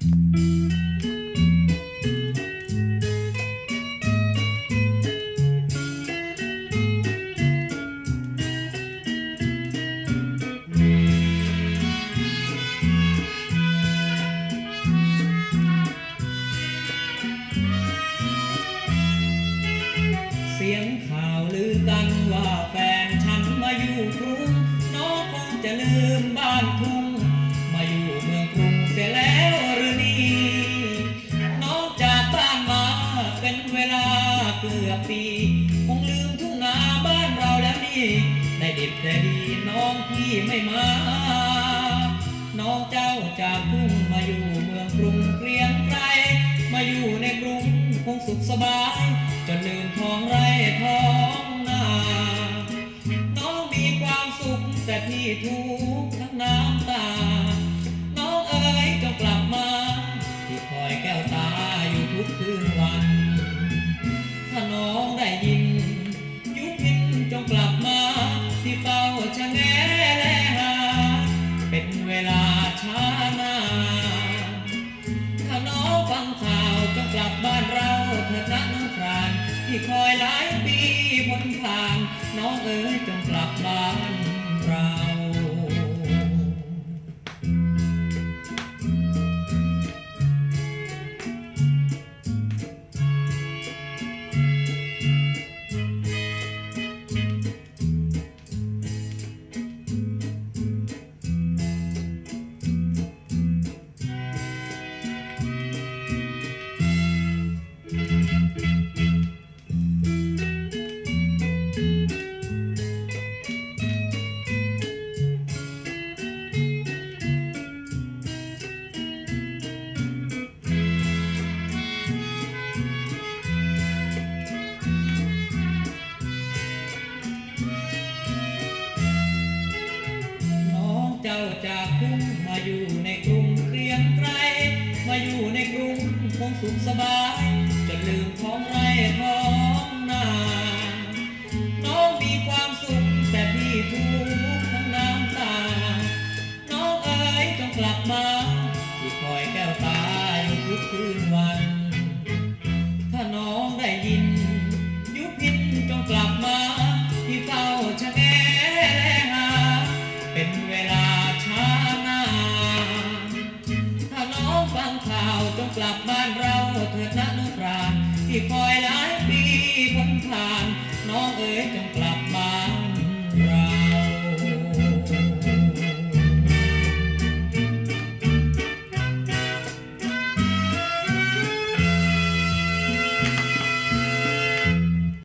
เสียงข่าวลือกันว่าแฟนฉันมาอยู่กรุงน้องคงจะลืมบ้านทุ่ง ลาเกือบปี คงลืมทุ่งนาบ้านเราแล้วนี่ได้ดิบได้ดีน้องพี่ไม่มา น้องเจ้าจากทุ่งมาอยู่เมืองกรุง จะแงและหาเป็นเวลาช้านานถ้าน้องฟังข่าวจะกลับบ้านเราเถิดนะน้องครานที่คอยหลายปีพ้นทาง น้องเอ๋ยจงกลับบ้านเรา จ้าจากทุ่งมาอยู่ในกรุงเกรียงไกรมาอยู่ในกรุงคงสุขสบายจนลืมท้องไร่ท้องนาน้องมีความสุขแต่พี่ทุกข์ทั้งน้ำตา น้องเอ๋ยจงกลับมาที่คอยแก้วตาอยู่ทุกคืน ลับบ้านเราเถิดนะนลูกหลานที่คอยหลายปีผนผ่าน น้องเอ๋ยจงกลับบ้าน